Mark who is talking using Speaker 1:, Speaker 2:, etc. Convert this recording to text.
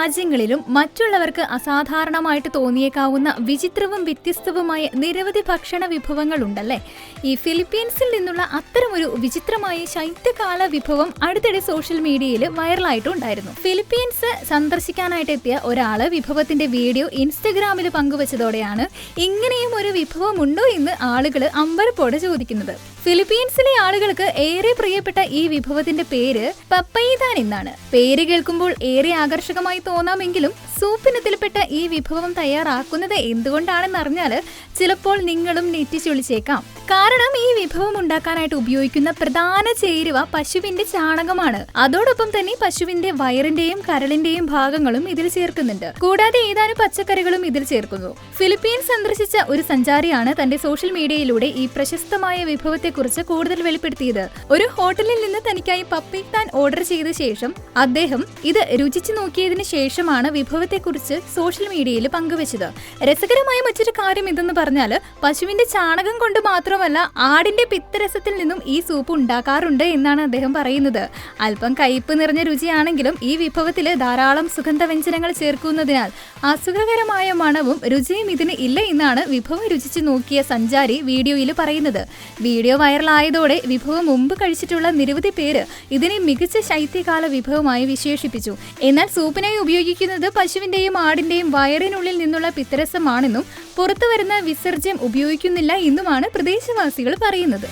Speaker 1: രാജ്യങ്ങളിലും മറ്റുള്ളവർക്ക് അസാധാരണമായിട്ട് തോന്നിയേക്കാവുന്ന വിചിത്രവും വ്യത്യസ്തവുമായ നിരവധി ഭക്ഷണ വിഭവങ്ങൾ ഉണ്ടല്ലേ ഈ ഫിലിപ്പീൻസിൽ നിന്നുള്ള അത്തരമൊരു വിചിത്രമായ ശൈത്യകാല വിഭവം അടുത്തിടെ സോഷ്യൽ മീഡിയയിൽ വൈറലായിട്ടുണ്ടായിരുന്നു. ഫിലിപ്പീൻസ് സന്ദർശിക്കാനായിട്ട് എത്തിയ ഒരാൾ വിഭവത്തിന്റെ വീഡിയോ ഇൻസ്റ്റഗ്രാമിൽ പങ്കുവച്ചതോടെയാണ് ഇങ്ങനെയും ഒരു വിഭവം ഉണ്ടോ എന്ന് ആളുകൾ അമ്പരപ്പോടെ ചോദിക്കുന്നത്. ഫിലിപ്പീൻസിലെ ആളുകൾക്ക് ഏറെ പ്രിയപ്പെട്ട ഈ വിഭവത്തിന്റെ പേര് പപ്പൈതാൻ എന്നാണ്. പേര് കേൾക്കുമ്പോൾ ഏറെ ആകർഷകമായി തോന്നാമെങ്കിലും സൂപ്പിനത്തിൽപ്പെട്ട ഈ വിഭവം തയ്യാറാക്കുന്നത് എന്തുകൊണ്ടാണെന്ന് അറിഞ്ഞാൽ ചിലപ്പോൾ നിങ്ങളും നെറ്റിച്ചൊളിച്ചേക്കാം. കാരണം ഈ വിഭവം ഉണ്ടാക്കാനായിട്ട് ഉപയോഗിക്കുന്ന പ്രധാന ചേരുവ പശുവിന്റെ ചാണകമാണ്. അതോടൊപ്പം തന്നെ പശുവിന്റെ വയറിന്റെയും കരളിന്റെയും ഭാഗങ്ങളും ഇതിൽ ചേർക്കുന്നുണ്ട്. കൂടാതെ ഏതാനും പച്ചക്കറികളും ഇതിൽ ചേർക്കുന്നു. ഫിലിപ്പീൻസ് സന്ദർശിച്ച ഒരു സഞ്ചാരിയാണ് തന്റെ സോഷ്യൽ മീഡിയയിലൂടെ ഈ പ്രശസ്തമായ വിഭവത്തെക്കുറിച്ച് കൂടുതൽ വെളിപ്പെടുത്തിയത്. ഒരു ഹോട്ടലിൽ നിന്ന് തനിക്കായി പപ്പിത്താൻ ഓർഡർ ചെയ്ത ശേഷം അദ്ദേഹം ഇത് രുചിച്ചു നോക്കിയതിനു ശേഷമാണ് വിഭവത്തെക്കുറിച്ച് സോഷ്യൽ മീഡിയയിൽ പങ്കുവച്ചത്. രസകരമായ മറ്റൊരു കാര്യം ഇതെന്ന് പറഞ്ഞാൽ പശുവിന്റെ ചാണകം കൊണ്ട് മാത്രമല്ല ആടിന്റെ പിത്തരസത്തിൽ നിന്നും ഈ സൂപ്പ് ഉണ്ടാക്കാറുണ്ട് എന്നാണ് അദ്ദേഹം പറയുന്നത്. അല്പം കയ്പ് നിറഞ്ഞ രുചിയാണെങ്കിലും ഈ വിഭവത്തിൽ ധാരാളം സുഗന്ധവ്യഞ്ജനങ്ങൾ ചേർക്കുന്നതിനാൽ അസുഖകരമായ മണവും രുചിയും ഇതിന് ഇല്ല എന്നാണ് വിഭവം രുചിച്ചു നോക്കിയ സഞ്ചാരി വീഡിയോയിൽ പറയുന്നത്. വീഡിയോ വൈറലായതോടെ വിഭവം മുമ്പ് കഴിച്ചിട്ടുള്ള നിരവധി പേര് ഇതിനെ മികച്ച ശൈത്യകാല വിഭവമായി വിശേഷിപ്പിച്ചു. എന്നാൽ സൂപ്പിനായി ഉപയോഗിക്കുന്നത് പശുവിന്റെയും ആടിന്റെയും വയറിനുള്ളിൽ നിന്നുള്ള പിത്തരസമാണെന്നും പുറത്തു വരുന്ന വിസർജ്യം ഉപയോഗിക്കുന്നില്ല എന്നുമാണ് പ്രദേശവാസികൾ പറയുന്നത്.